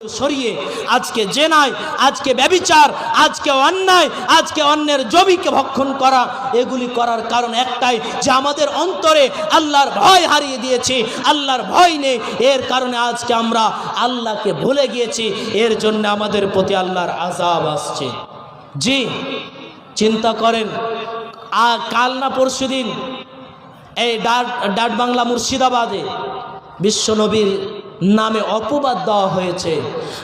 সরিয়ে আজকে জেনায়, আজকে ব্যবিচার, আজকে অন্যায়, আজকে অন্যের জমিকে ভক্ষণ করা, এগুলি করার কারণ একটাই যে আমাদের অন্তরে আল্লাহর ভয় হারিয়ে দিয়েছি, আল্লাহর ভয় নেই। এর কারণে আজকে আমরা আল্লাহকে ভুলে গিয়েছি, এর জন্য আমাদের প্রতি আল্লাহর আজাব আসছে। জি, চিন্তা করেন আর কাল না পরশু দিন এই ডাট ডাট বাংলা মুর্শিদাবাদে বিশ্বনবীর নামে অপবাদ দেওয়া হয়েছে।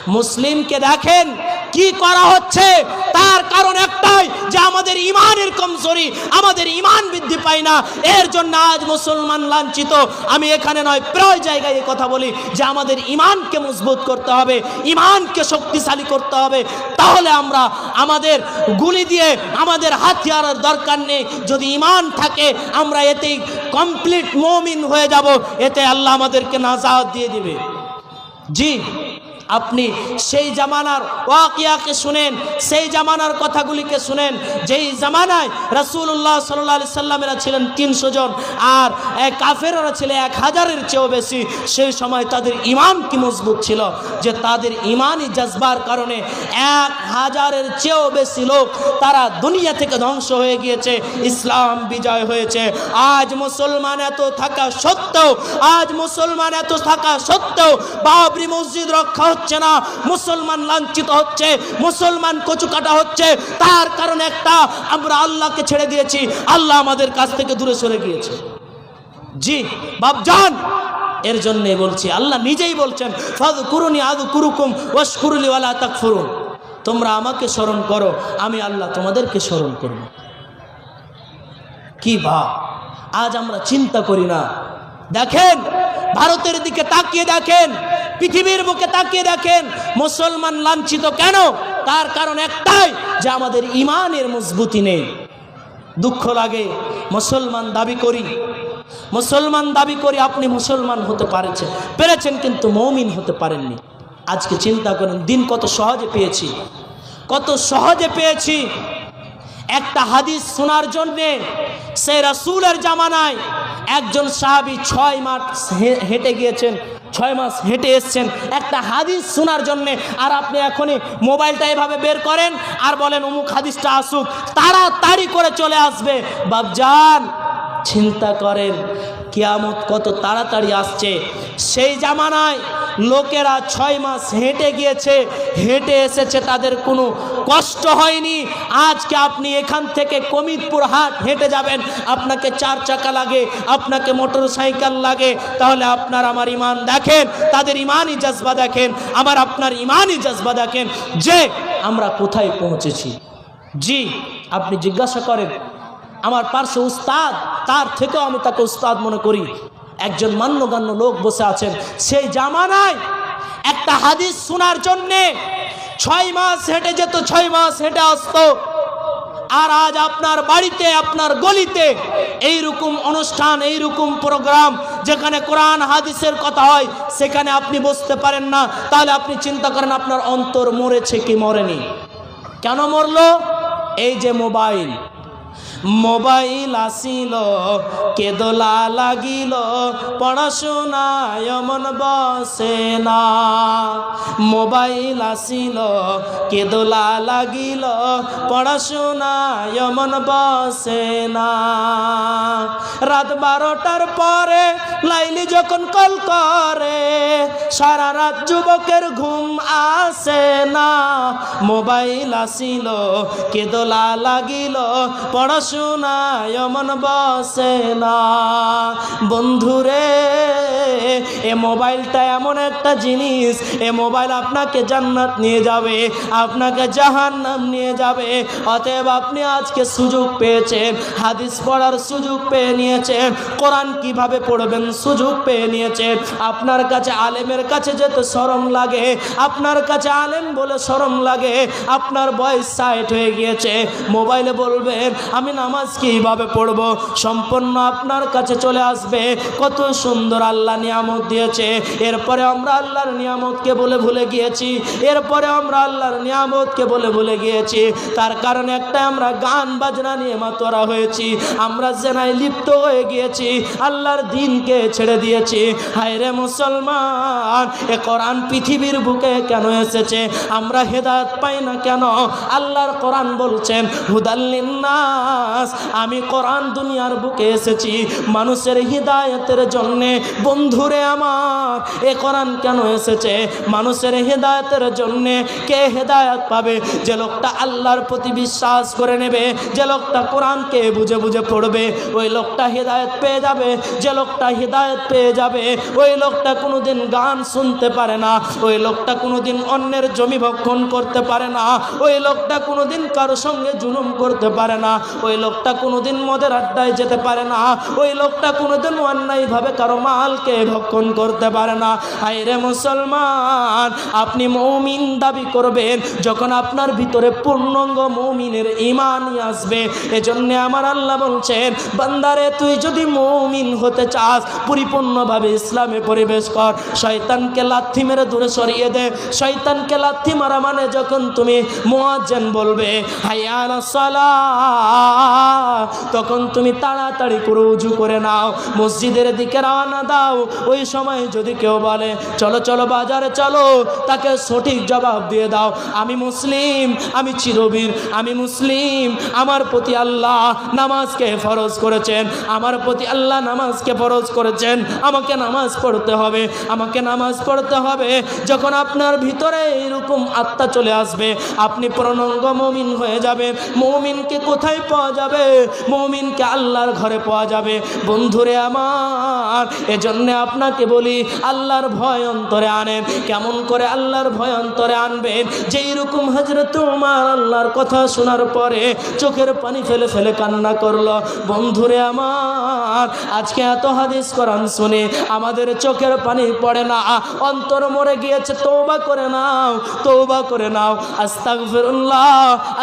মুসলিমকে দেখেন কি করা হচ্ছে তার কারণ একটাই যে আমাদের ইমানের কমজোরি, আমাদের ইমান বৃদ্ধি পায় না। এর জন্য আজ মুসলমান লাঞ্ছিত। আমি এখানে নয়, প্রায় জায়গায় কথা বলি যে আমাদের ইমানকে মজবুত করতে হবে ইমানকে শক্তিশালী করতে হবে। তাহলে আমরা আমাদের গুলি দিয়ে, আমাদের হাতিয়ারের দরকার নেই। যদি ইমান থাকে, আমরা এতেই কমপ্লিট মমিন হয়ে যাব। এতে আল্লাহ আমাদেরকে নাজাত দিয়ে দিবে। জি। আপনি সেই জামানার ওয়াকিয়াকে শুনেন, সেই জামানার কথাগুলিকে শুনেন, যেই জামানায় রাসূলুল্লাহ সাল্লাহ আলি সাল্লামেরা ছিলেন তিনশো জন, আর এক কাফেররা ছিল এক হাজারের চেয়েও বেশি, সেই সময় তাদের ইমান কি মজবুত ছিল? যে তাদের ইমানই জজবার কারণে এক হাজারের চেয়েও বেশি লোক তারা দুনিয়া থেকে ধ্বংস হয়ে গিয়েছে, ইসলাম বিজয় হয়েছে। আজ মুসলমান এত থাকা সত্ত্বেও, আজ মুসলমান এত থাকা সত্ত্বেও, বাবরি মসজিদ রক্ষা হচ্ছে না, মুসলমান লাঞ্ছিত হচ্ছে, মুসলমান কচু কাটা হচ্ছে, তার কারণ একটা, আমরা আল্লাহকে ছেড়ে দিয়েছি, আল্লাহ আমাদের কাছ থেকে দূরে সরে গিয়েছে। জি বাপজান এর জন্যে বলছি, আল্লাহ নিজেই বলছেন ফাদ কুরুনি আদু কুরুকুম ওয়াশকুরুলি ওয়ালা তাকফুরুন। তোমরা আমাকে স্মরণ করো, আমি আল্লাহ তোমাদেরকে স্মরণ করব। কি ভাব আজ আমরা চিন্তা করি না। দেখেন ভারতের দিকে তাকিয়ে দেখেন, পৃথিবীর বুকে তাকিয়ে দেখেন, মুসলমান লাঞ্ছিত কেন? তার কারণ একটাই যে আমাদের ইমানের মজবুতি নেই। দুঃখ লাগে, মুসলমান দাবি করি, মুসলমান দাবি করি আপনি মুসলমান হতে পারেছেন, পেরেছেন কিন্তু মৌমিন হতে পারেননি। আজকে চিন্তা করেন, দিন কত সহজে পেয়েছি, কত সহজে পেয়েছি। একটা হাদিস শোনার জন্যে সে রাসুলের জামানায় একজন সাহাবি ছয় মাস হেঁটে গিয়েছেন, ছয় মাস হেঁটে এসছেন। একটা হাদিস শোনার জন্যে আর আপনি এখনই মোবাইলটা এভাবে বের করেন আর বলেন, অমুক হাদিসটা আসুক, তাড়াতাড়ি করে চলে আসবে। বাবজান চিন্তা করেন, কিয়ামত কত তাড়াতাড়ি আসছে। সেই জামানায় লোকেরা ছয় মাস হেঁটে গিয়েছে, হেঁটে এসেছে, তাদের কোনো কষ্ট হয়নি। আজকে আপনি এখান থেকে কমিতপুর হাট হেঁটে যাবেন, আপনাকে চার চাকা লাগে, আপনাকে মোটর সাইকেল লাগে, তাহলে আপনার আমার ইমান দেখেন, তাদের ইমানই জজবা দেখেন আমার আপনার ইমানই জজবা দেখেন যে আমরা কোথায় পৌঁছেছি। জি, আপনি জিজ্ঞাসা করেন আমার পার্শ্ব উস্তাদ, তার থেকেও আমি তাকে উস্তাদ মনে করি। একজন মান্যগণ্য লোক বসে আছেন। সেই জামানায় একটা হাদিস শোনার জন্যে ছয় মাস হেঁটে যেত, ছয় মাস হেঁটে আসতো। আর আজ আপনার বাড়িতে, আপনার গলিতে এই রকম অনুষ্ঠান, এইরকম প্রোগ্রাম যেখানে কোরআন, হাদিসের কথা হয়, সেখানে আপনি বসতে পারেন না। তাহলে আপনি চিন্তা করেন, আপনার অন্তর মরেছে কি মরেনি? কেন মরলো? এই যে মোবাইল। মোবাইল আসিল, কেদলা লাগিল, পড়াশোনায় মন বসে না। মোবাইল আসিল, কেদলা লাগিল, পড়াশোনায় মন বসে না। রাত বারোটার পরে লাইলি যখন কল করে, সারা রাত যুবকের ঘুম আসে না। মোবাইল আসিল, কেদলা লাগিল পড়াশোনায় মন বসে না। বন্ধুরে, এ মোবাইলটা এমন একটা জিনিস, এ মোবাইল আপনাকে জান্নাত নিয়ে যাবে, আপনাকে জাহান্নাম নিয়ে যাবে। অতএব আপনি আজকে সুযোগ পেয়েছেন, হাদিস পড়ার সুযোগ পেয়ে নিয়েছেন, কোরআন কীভাবে পড়বেন সুযোগ পেয়ে নিয়েছেন। আপনার কাছে আলেমের কাছে যেতে শরম লাগে, আপনার কাছে আলেম বলে শরম লাগে, আপনার বয়স সাইট হয়ে গিয়েছে। মোবাইলে বলবেন, আমি নামাজ কীভাবে পড়ব? সম্পূর্ণ আপনার কাছে চলে আসবে। কত সুন্দর আল্লাহ নিয়ামত দিয়েছে। এরপরে আমরা আল্লাহর নিয়ামতকে বলে ভুলে গিয়েছি। এরপরে আমরা আল্লাহর নিয়ামতকে বলে ভুলে গিয়েছি। তার কারণে একটা আমরা গান বাজনা নিয়ে মাতোরা হয়েছি। আমরা জেনায় লিপ্ত হয়ে গিয়েছি। আল্লাহর দিনকে ছেড়ে দিয়েছি। হায় রে মুসলমান, এ কোরআন পৃথিবীর বুকে কেন এসেছে? আমরা হেদায়ত পাই না কেন? আল্লাহর কোরআন বলছেন হুদাল্লিন্নাস আমি কোরআন দুনিয়ার বুকে এসেছি। মানুষের হৃদায়তের জন্যে, বন্ধুরে আমার, এ কোরআন কেন এসেছে? মানুষের হেদায়তের জন্যে কে হেদায়ত পাবে? যে লোকটা আল্লাহর প্রতি বিশ্বাস করে নেবে, যে লোকটা কোরআনকে বুঝে বুঝে পড়বে, ওই লোকটা হেদায়ত পেয়ে যাবে, যে লোকটা হেদায়ত পেয়ে যাবে, ওই লোকটা কোনোদিন গান শুনতে পারে না, ওই লোকটা কোনোদিন অন্যের জমি ভক্ষণ করতে পারে না, ওই লোকটা কোনোদিন কারও সঙ্গে জুলুম করতে পারে না, ওই লোকটা কোনোদিন মদের আড্ডায় যেতে পারে না। ওই লোকটা কোনোদিন অন্যায়ভাবে কারও মালকে ভক্ষণ করতে পারে না। হায়রে মুসলমান, আপনি মৌমিন দাবি করবেন যখন আপনার ভিতরে পূর্ণাঙ্গ মৌমিনের ইমানই আসবে। এজন্য আমার আল্লাহ বলছেন, বান্দারে, তুই যদি মৌমিন হতে চাস, পরিপূর্ণভাবে ইসলামে পরিবেশ কর। শয়তানকে লাথি মেরে দূরে সরিয়ে দে। শয়তানকে লাথি মারা মানে যখন তুমি মোয়াজ্জেন বলবে হাইয়াল সালা তখন তুমি তাড়াতাড়ি করে উজু করে নাও, মসজিদের দিকে রওনা দাও। ওই সময় যদি কেউ বলে, চলো চলো বাজারে, চলো, তাকে সঠিক জবাব দিয়ে দাও, আমি মুসলিম, আমি চিরবীর, আমি মুসলিম, আমার প্রতি আল্লাহ নামাজকে ফরজ করেছেন, আমার প্রতি আল্লাহ নামাজকে ফরজ করেছেন, আমাকে নামাজ পড়তে হবে, আমাকে নামাজ পড়তে হবে। যখন আপনার ভিতরে এরকম আত্মা চলে আসবে, আপনি প্রণঙ্গ মমিন হয়ে যাবেন। মমিনকে কোথায় পাওয়া যাবে, মমিনকে আল্লাহর ঘরে পাওয়া যাবে। বন্ধুরে আমার, এজন্যে আপনাকে বলি, আল্লাহর ভয় অন্তরে আনেন। কেমন করে আল্লাহর ভয় অন্তরে আনবেন? যেই রকম হজরত তোমার আল্লাহর কথা শোনার পরে চোখের পানি ফেলে ফেলে কান্না করল। বন্ধুরে আমার, আজকে এত হাদিস করান শুনে, আমাদের চোখের পানি পড়ে না, অন্তর মরে গিয়েছে তৌবা করে নাও তৌবা করে নাও। আস্তাক ফেরুল্লাহ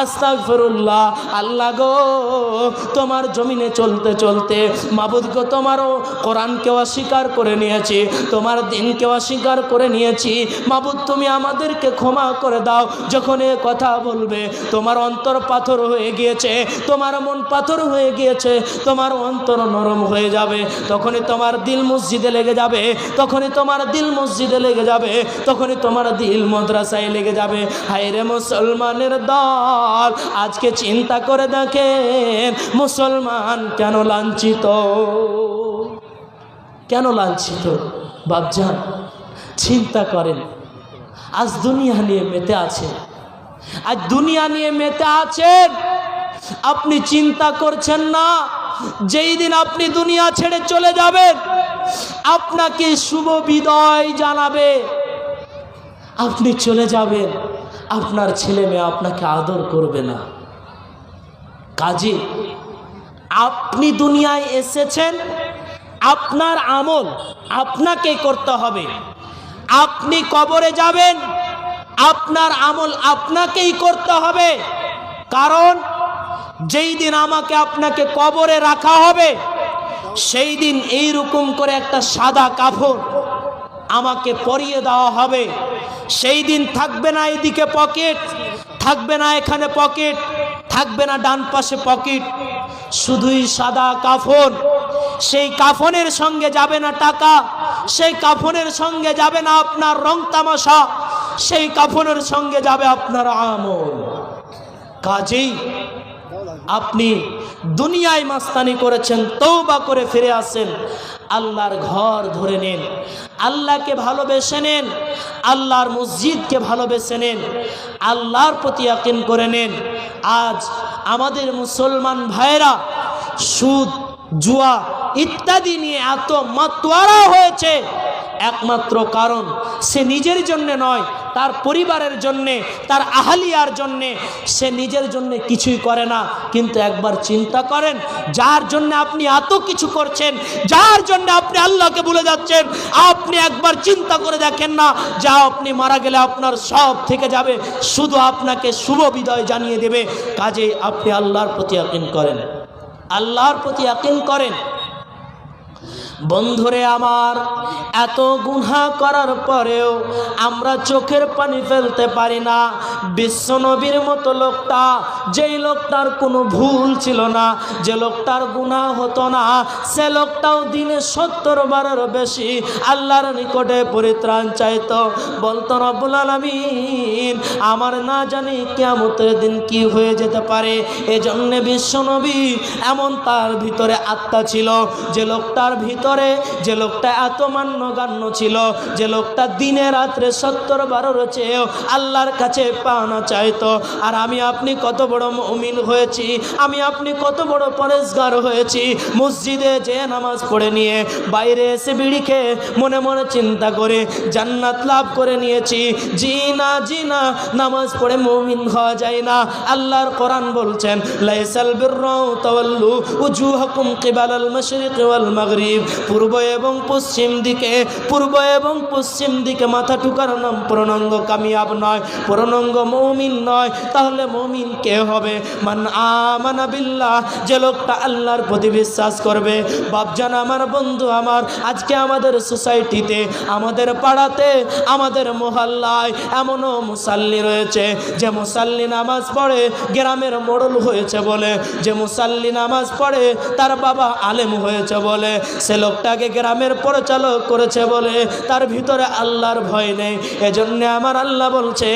আস্তাক ফেরুল্লাহ আল্লাহ গো। তোমার জমিনে চলতে চলতে মাবুদকে তোমারও কোরআনকে অস্বীকার করে নিয়েছি, তোমার দিনকে অস্বীকার করে নিয়েছি। মাবুদ, তুমি আমাদেরকে ক্ষমা করে দাও, যখন এ কথা বলবে, তোমার অন্তর পাথর হয়ে গিয়েছে, তোমার মন পাথর হয়ে গিয়েছে, তোমার অন্তর নরম হয়ে যাবে, তখনই তোমার দিল মসজিদে লেগে যাবে, তখনই তোমার দিল মসজিদে লেগে যাবে, তখনই তোমার দিল মাদ্রাসায় লেগে যাবে। হায়রে মুসলমানের দল, আজকে চিন্তা করে দেখেন মুসলমান কেন লাঞ্ছিত? কেন লাঞ্ছিত? বাবজান চিন্তা করেন। আজ দুনিয়া নিয়ে মেতে আছে আজ দুনিয়া নিয়ে মেতে আছেন। আপনি চিন্তা করছেন না? যেই দিন আপনি দুনিয়া ছেড়ে চলে যাবেন, আপনাকে শুভ বিদায় জানাবে। আপনি চলে যাবেন, আপনার ছেলে মেয়ে আপনাকে আদর করবে না। কাজে, আপনি দুনিয়ায় এসেছেন, আপনার আমল আপনাকে করতে হবে। আপনি কবরে যাবেন, আপনার আমল আপনাকেই করতে হবে। কারণ যেই দিন আমাকে আপনাকে কবরে রাখা হবে, সেই দিন এই রকম করে একটা সাদা কাপড় আমাকে পরিয়ে দেওয়া হবে। সেই দিন থাকবে না এদিকে পকেট, থাকবে না এখানে পকেট থাকবে না ডান পাশে পকেট। শুধুই সাদা কাফন। সেই কাফনের সঙ্গে যাবে না টাকা। সেই কাফনের সঙ্গে যাবে না আপনার রং তামাশা। সেই কাফনের সঙ্গে যাবে আপনার আমল। কাজেই আপনি দুনিয়ায় মাস্তানি করেছেন তৌবা করে ফিরে আসেন। আল্লাহর ঘর ধরে নেন। আল্লাহকে ভালোবেসে নেন, আল্লাহর মসজিদকে ভালোবেসে নেন, আল্লাহর প্রতি আকিন করে নেন। আজ আমাদের মুসলমান ভাইরা সুদ, জুয়া ইত্যাদি নিয়ে এত মাতোয়ারা হয়েছে। একমাত্র কারণ সে নিজের জন্য নয় তার পরিবারের জন্যে, তার আহালিয়ার জন্যে, সে নিজের জন্য কিছুই করে না। কিন্তু একবার চিন্তা করেন, যার জন্য আপনি এত কিছু করছেন, যার জন্য আপনি আল্লাহকে বলে যাচ্ছেন, আপনি একবার চিন্তা করে দেখেন না, যা আপনি মারা গেলে আপনার সব থেকে যাবে, শুধু আপনাকে শুভ বিদায় জানিয়ে দেবে। কাজে আপনি আল্লাহর প্রতি আকিন করেন। আল্লাহর প্রতি আকিন করেন। বন্ধুরে আমার, এত গুনহা করার পরেও আমরা চোখের পানি ফেলতে পারি না। বিশ্বনবীর মতো লোকটা, যেই লোকটার কোনো ভুল ছিল না, যে লোকটার গুনাহ হতো না, সে লোকটাও দিনে সত্তর বারের বেশি আল্লাহর নিকটে পরিত্রাণ চাইত। বলতো, রব্বুল আলমিন, আমার না জানি কেমতের দিন কি হয়ে যেতে পারে। এজন্যে বিশ্বনবী এমন তার ভিতরে আত্মা ছিল, যে লোকটার ভিতরে যে লোকটা এত মান্যগান্য ছিল, যে লোকটা দিনে রাত্রে সত্তর বারোর চেয়েও আল্লাহর কাছে পাওনা চাইতো। আর আমি আপনি কত বড় মমিন হয়েছি, আমি আপনি কত বড় পরেশগার হয়েছি। মসজিদে যে নামাজ পড়ে নিয়ে, বাইরে এসে বিড়ি খেয়ে মনে মনে চিন্তা করে জান্নাত লাভ করে নিয়েছি। জি না জি না, নামাজ পড়ে মমিন হওয়া যায় না। আল্লাহর কোরআন বলছেন, লাইসাল বিররাউ তাওয়াল্লু উজুহাকুম কিবালাল মাশরিক ওয়াল মাগরিব। পূর্ব এবং পশ্চিম দিকে, পূর্ব এবং পশ্চিম দিকে মাথা টুকার নাম পূর্ণাঙ্গ কামিয়াব নয় পূর্ণাঙ্গ মৌমিন নয়। তাহলে মৌমিন কে হবে? মান আমানা বিল্লাহ, যে লোকটা আল্লাহর প্রতি বিশ্বাস করবে। বাপজান আমার, বন্ধু আমার, আজকে আমাদের সোসাইটিতে, আমাদের পাড়াতে, আমাদের মহল্লায় এমনও মুসাল্লি রয়েছে, যে মুসাল্লি নামাজ পড়ে, গ্রামের মোড়ল হয়েছে বলে, যে মুসাল্লি নামাজ পড়ে, তার বাবা আলেম হয়েছে বলে, সে লোকটাকে গ্রামের পরিচালক করেছে বলে তার ভিতরে আল্লাহর ভয় নেই। এজন্য আমার আল্লাহ বলছে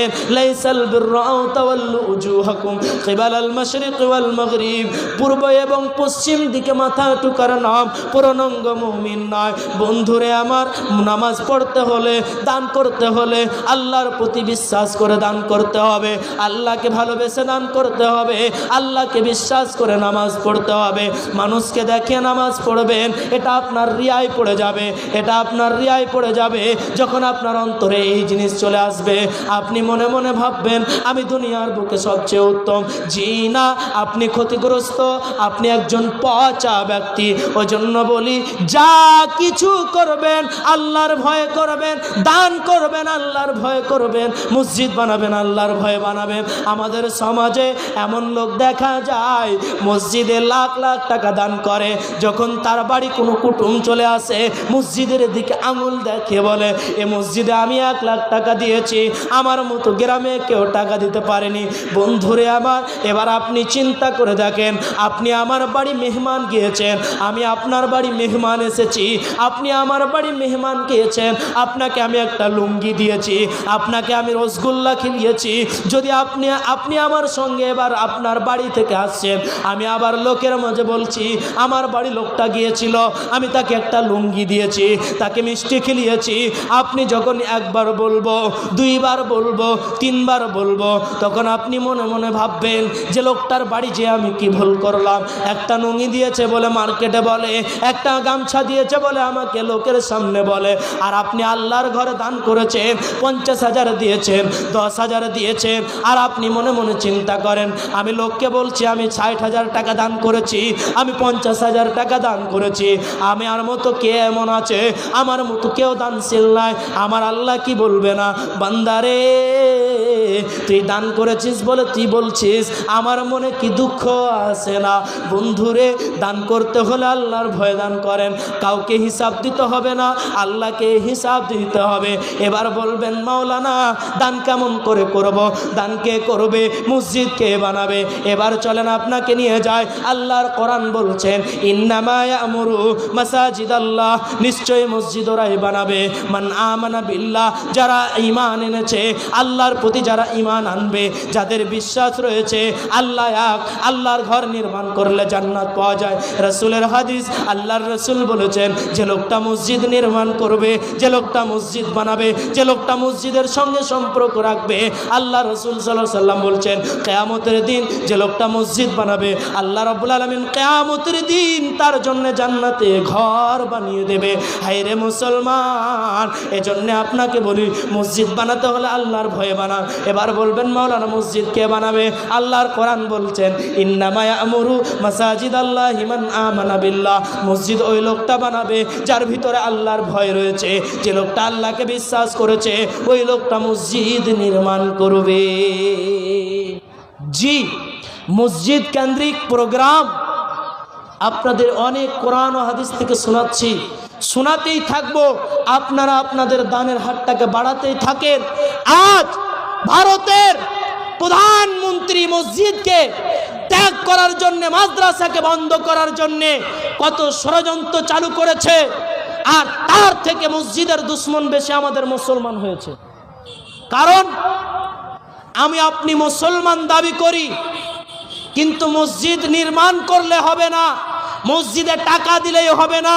মাগরিব। পূর্ব এবং পশ্চিম দিকে মাথা টুকার নাম পুরনঙ্গ মুমিন নয়। বন্ধুরে আমার, নামাজ পড়তে হলে দান করতে হলে আল্লাহর প্রতি বিশ্বাস করে দান করতে হবে। আল্লাহকে ভালোবেসে দান করতে হবে। আল্লাহকে বিশ্বাস করে নামাজ পড়তে হবে। মানুষকে দেখে নামাজ পড়বেন, এটা আপনার রিয়ায় পড়ে যাবে, এটা আপনার রিয়ায় পড়ে যাবে যখন আপনার অন্তরে এই জিনিস চলে আসবে। আপনি মনে মনে ভাববেন, আমি দুনিয়ার বুকে সবচেয়ে উত্তম। জি না, আপনি ক্ষতিগ্রস্ত, আপনি একজন পচা ব্যক্তি। ওই জন্য বলি, যা কিছু করবেন, আল্লাহর ভয় করবেন, দান করবেন, আল্লাহর ভয় করবেন, মসজিদ বানাবেন, আল্লাহর ভয় বানাবেন। আমাদের সমাজে এমন লোক দেখা যায়, মসজিদে লাখ লাখ টাকা দান করে, যখন তার বাড়ি কোনো কুটুম চলে আসে, মসজিদের দিকে আঙুল দেখে বলে, এ মসজিদে আমি এক লাখ টাকা দিয়েছি, আমার মতো গ্রামে কেউ টাকা দিতে পারেনি। বন্ধুরে আমার, এবার আপনি চিন্তা করে দেখেন, আপনি আমার বাড়ি মেহমান গিয়েছেন, আমি আপনার বাড়ি মেহমান এসেছি, আপনি আমার বাড়ি মেহমান গিয়েছেন, আপনাকে আমি একটা লুঙ্গি দিয়েছি, আপনাকে আমি রসগোল্লা খিলিয়েছি, যদি আপনি আপনি আমার সঙ্গে এবার আপনার বাড়ি থেকে আসছেন, আমি আবার লোকের মাঝে বলছি, আমার বাড়ি লোকটা গিয়েছিল, আমি তাকে একটা লুঙ্গি দিয়েছি, তাকে মিষ্টি খেলিয়েছি। আপনি যখন একবার বলব, দুইবার বলব, তিনবার বলব, তখন আপনি মনে মনে ভাববেন, যে লোকটার বাড়ি যে আমি কি ভুল করলাম? একটা নুঙ্গি দিয়েছে বলে মার্কেটে বলে, একটা গামছা দিয়েছে বলে আমাকে লোকের সামনে বলে, আর আপনি আল্লাহর ঘরে দান করেছেন, পঞ্চাশ হাজার দিয়েছেন, দশ হাজার দিয়েছেন, আর আপনি মনে মনে চিন্তা করেন, আমি লোককে বলছি, আমি ষাট হাজার টাকা দান করেছি, আমি পঞ্চাশ হাজার টাকা দান করেছি, আমি আর মতো কে এমন আছে? আমার মতো কেউ দানশীল নাই আমার আল্লাহ কি বলবে না? বান্দারে, তুই দান করেছিস বলে তুই বলছিস? আমার মনে কি দুঃখ আসে না? বন্ধুরে, দান করতে হলে আল্লাহর ভয় দান করেন। কাউকে হিসাব দিতে হবে না। আল্লাহকে হিসাব দিতে হবে। এবার বলবেন, মাওলানা, দান কেমন করে করব? দান কে করবে? মসজিদ কে বানাবে? এবার চলেন আপনাকে নিয়ে যায়। আল্লাহর কোরআন বলছেন ইন্নামায়া আমরু মাসাজিদ আল্লাহ নিশ্চয়ই মসজিদ ওরাই বানাবে। মান আমানা বিল্লাহ, যারা ইমান এনেছে, আল্লাহর প্রতি যারা ইমান আনবে, যাদের বিশ্বাস রয়েছে, আল্লাহ এক, আল্লাহর ঘর নির্মাণ করলে জান্নাত পাওয়া যায়। রসুলের হাদিস, আল্লাহর রসুল বলেছেন, যে লোকটা মসজিদ নির্মাণ করবে, যে লোকটা মসজিদ বানাবে, যে লোকটা মসজিদের সঙ্গে সম্পর্ক রাখবে, আল্লাহ রসুল সাল্লাহ সাল্লাম বলছেন, কেয়ামতের দিন যে লোকটা মসজিদ বানাবে, আল্লাহ রব্বুল আলমিন কেয়ামতের দিন তার জন্য জান্নাতে ঘর বানিয়ে দেবে। হাইরে মুসলমান, এজন্যে আপনাকে বলি, মসজিদ বানাতে হলে আল্লাহর ভয়ে বানান। এবার বলবেন, মাওলানা, মসজিদ কে বানাবে? আল্লাহর কোরআন বলছেন ইন্নামায়া আমরু মাসাজিদ আল্লাহ হিমান আমানা বিল্লাহ। মসজিদ ওই লোকটা বানাবে, যার ভিতরে আল্লাহর ভয় রয়েছে। যে লোকটা আল্লাহকে বিশ্বাস করেছে, ওই লোকটা মসজিদ নির্মাণ করবে। জি, মসজিদ কেন্দ্রিক প্রোগ্রাম আপনাদের অনেক কোরআন ও হাদিস থেকে শোনাচ্ছি। শোনাতেই থাকব, আপনারা আপনাদের দানের হাতটাকে বাড়াতেই থাকেন। আজ ভারতের প্রধানমন্ত্রী মসজিদকে ত্যাগ করার জন্য, মাদ্রাসাকে বন্ধ করার জন্য কত ষড়যন্ত্র চালু করেছে, আর তার থেকে মসজিদের দুশ্মন বেশি আমাদের মুসলমান হয়েছে। কারণ, আমি আপনি মুসলমান দাবি করি, কিন্তু মসজিদ নির্মাণ করলে হবে না। মসজিদে টাকা দিলেই হবে না।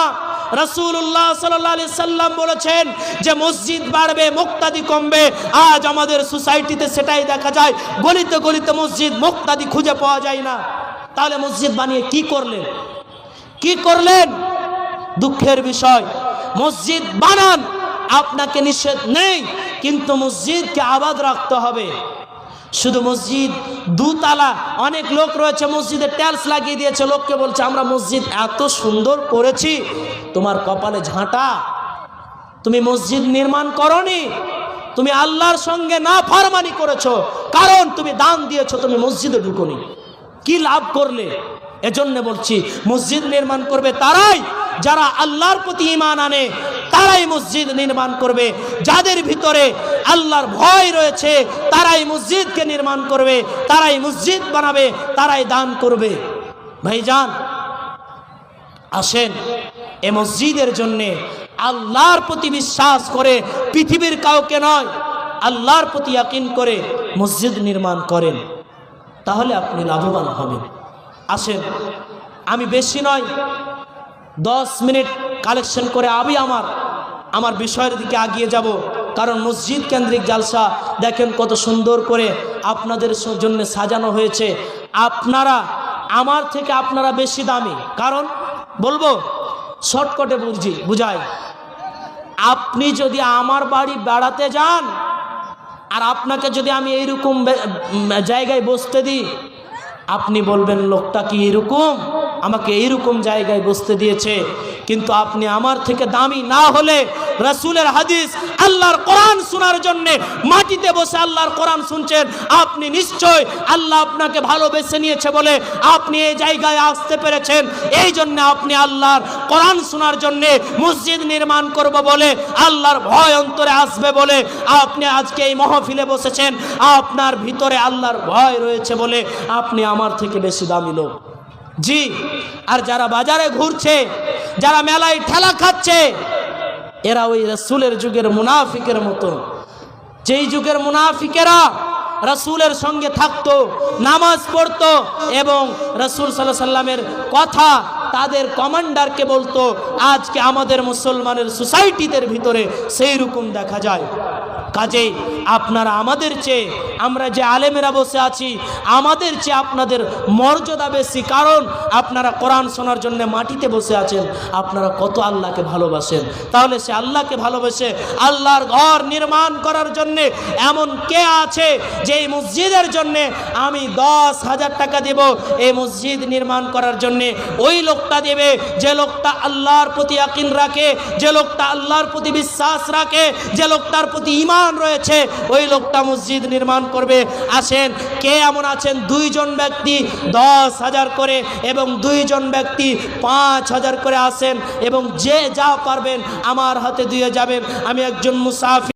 রসুল্লাহ সাল্লি সাল্লাম বলেছেন যে মসজিদ বাড়বে, মুক্তাদি কমবে। আজ আমাদের সোসাইটিতে সেটাই দেখা যায়, গলিতে গলিতে মসজিদ মুক্তাদি খুঁজে পাওয়া যায় না। তাহলে মসজিদ বানিয়ে কি করলেন? কি করলেন? দুঃখের বিষয়, মসজিদ বানান, আপনাকে নিষেধ নেই, কিন্তু মসজিদকে আবাদ রাখতে হবে। শুধু মসজিদ দুতলা, অনেক লোক রয়েছে, মসজিদে ট্যালস লাগিয়ে দিয়েছে, লোককে বলছে, আমরা মসজিদ এত সুন্দর করেছি, তোমার কপালে ঝাঁটা, তুমি মসজিদ নির্মাণ করনি, তুমি আল্লাহর সঙ্গে না ফারমানি করেছ, কারণ তুমি দান দিয়েছ, তুমি মসজিদে ঢুকনি। কি লাভ করলে? এজন্য বলছি, মসজিদ নির্মাণ করবে তারাই যারা আল্লাহর প্রতি ইমান আনে, তারাই মসজিদ নির্মাণ করবে। যাদের ভিতরে আল্লাহর ভয় রয়েছে, তারাই মসজিদকে নির্মাণ করবে, তারাই মসজিদ বানাবে, তারাই দান করবে। ভাইজান, আসেন, এ মসজিদের জন্যে আল্লাহর প্রতি বিশ্বাস করে পৃথিবীর কাউকে নয়, আল্লাহর প্রতি ইয়াকিন করে মসজিদ নির্মাণ করেন। তাহলে আপনি লাভবান হবেন। আসেন, আমি বেশি নয় দশ মিনিট কালেকশন করে আমি আমার আমার বিষয়ের দিকে আগিয়ে যাব। কারণ মসজিদ কেন্দ্রিক জালসা, দেখেন কত সুন্দর করে আপনাদের জন্য সাজানো হয়েছে। আপনারা, আমার থেকে আপনারা বেশি দামি। কারণ, বলব, শর্টকটে বুঝি বুঝাই। আপনি যদি আমার বাড়ি বেড়াতে যান, আর আপনাকে যদি আমি এইরকম জায়গায় বসতে দিই, আপনি বলবেন, লোকটা কি এরকম? আমাকে এইরকম জায়গায় বসতে দিয়েছে, কিন্তু আপনি আমার থেকে দামি না হলে রসুলের হাদিস আল্লাহর কোরআন শোনার জন্য মাটিতে বসে আল্লাহর কোরআন শুনছেন, আপনি নিশ্চয় আল্লাহ আপনাকে ভালোবেসে নিয়েছে বলে আপনি এই জায়গায় আসতে পেরেছেন। এই জন্য আপনি আল্লাহর কোরআন শোনার জন্য মসজিদ নির্মাণ করব বলে, আল্লাহর ভয় অন্তরে আসবে বলে আপনি আজকে এই মহফিলে বসেছেন। আপনার ভিতরে আল্লাহর ভয় রয়েছে বলে আপনি আমার থেকে বেশি দামি লোক। জি, আর যারা বাজারে ঘুরছে, যারা মেলায় ঠেলা খাচ্ছে, এরা ওই রসুলের যুগের মুনাফিকের মতো। যেই যুগের মুনাফিকেরা রসুলের সঙ্গে থাকতো, নামাজ পড়তো এবং রসুল সাল্লাহ সাল্লামের কথা তাদের কমান্ডারকে বলতো, আজকে আমাদের মুসলমানের সোসাইটিদের ভিতরে সেই রকম দেখা যায়। কাজেই আপনারা আমাদের চেয়ে, আমরা যে আলেমেরা বসে আছি, আমাদের চেয়ে আপনাদের মর্যাদা বেশি, কারণ আপনারা কোরআন শোনার জন্য মাটিতে বসে আছেন, আপনারা কত আল্লাহকে ভালোবাসেন। তাহলে সে আল্লাহকে ভালোবেসে আল্লাহর ঘর নির্মাণ করার জন্য এমন কে আছে যে এই মসজিদের জন্যে আমি দশ হাজার টাকা দেব এই মসজিদ নির্মাণ করার জন্যে ওই লোকটা দেবে, যে লোকটা আল্লাহর প্রতি আকিন রাখে, যে লোকটা আল্লাহর প্রতি বিশ্বাস রাখে, যে লোকটার প্রতি ইমান রয়েছে। ওই লোকটা মসজিদ নির্মাণ করবে। আসেন, কে এমন আছেন? দুইজন ব্যক্তি দশ হাজার করে এবং দুইজন ব্যক্তি পাঁচ হাজার করে আসেন এবং যে যা পারবেন আমার হাতে দিয়ে যাবেন। আমি একজন মুসাফির।